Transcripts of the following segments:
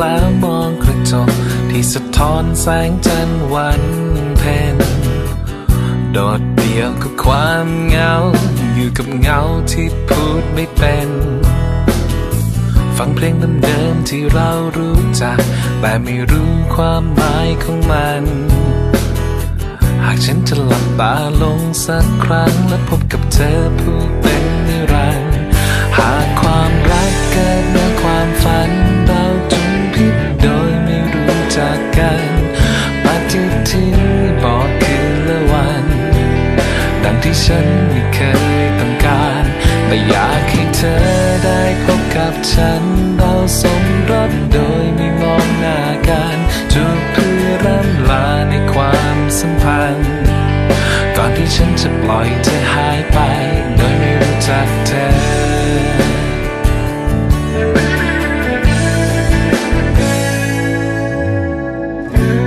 แล้วมองกระจกที่สะท้อนแสงจันทร์วันเพ็ญโดดเดี่ยวกับความเหงา อยู่กับเงาที่พูดไม่เป็น ฟังเพลงเดิมๆที่เรารู้จัก แต่ไม่รู้ความหมายของมัน หากฉันจะหลับตาลงสักครั้งและพบกับเธอผู้เป็น ฉันไม่เคยต้องการ แต่อยากให้เธอได้พบกับฉัน เราสมรสโดยไม่มองหน้ากันจูบเพื่อร่ำลาในความสัมพันธ์ ก่อนที่ฉันจะปล่อยเธอหายไป โดยไม่รู้จักเธอ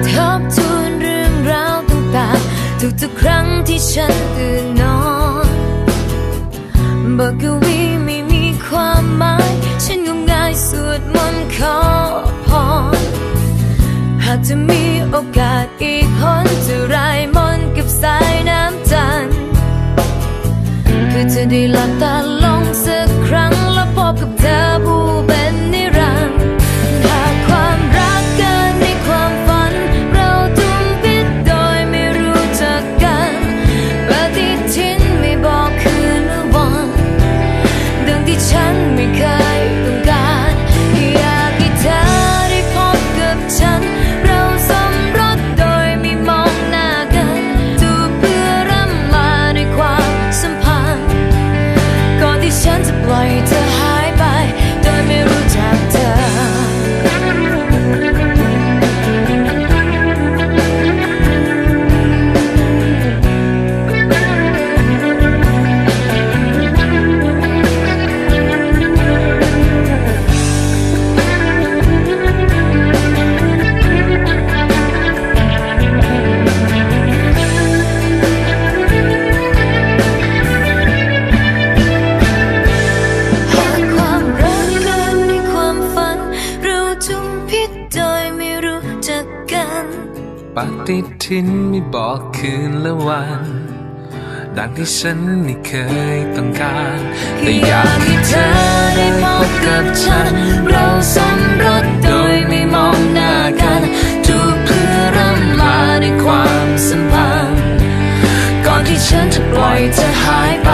ทบทวนเรื่องราวต่างๆทุกๆครั้งที่ฉันตื่น กวีไม่มีความหมาย ฉันงมงายสวดมนต์ขอพรหากจะมีโอกาสอีกคนจะรายมนกับสายน้ำจันทร์เพื่อจะได้หลับตา ปฏิทินไม่บอกคืนและวัน ดังที่ฉันไม่เคยต้องการแต่อยากให้เธอได้พบกับฉัน เราสมรสโดยไม่มองหน้ากันจูบเพื่อร่ำลาในความสัมพันธ์ ก่อนที่ฉันจะปล่อยเธอหายไป